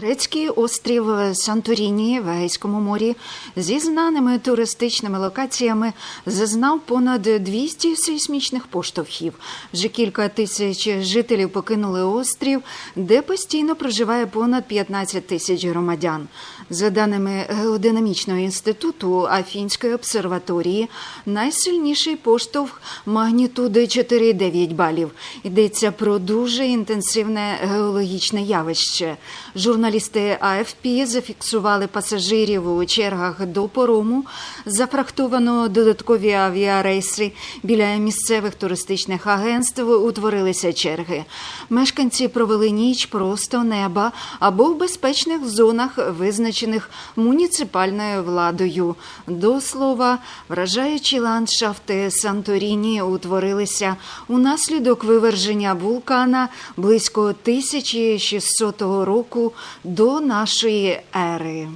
Грецький острів Санторіні в Егейському морі зі знаними туристичними локаціями зазнав понад 200 сейсмічних поштовхів. Вже кілька тисяч жителів покинули острів, де постійно проживає понад 15 тисяч громадян. За даними Геодинамічного інституту Афінської обсерваторії, найсильніший поштовх магнітуди 4,9 балів. Йдеться про дуже інтенсивне геологічне явище. Журналісти АФП зафіксували пасажирів у чергах до порому. Зафрахтовано додаткові авіарейси. Біля місцевих туристичних агентств утворилися черги. Мешканці провели ніч просто неба або в безпечних зонах, визначених муніципальною владою. До слова, вражаючі ландшафти Санторіні утворилися унаслідок виверження вулкана близько 1600 року до нашої ери.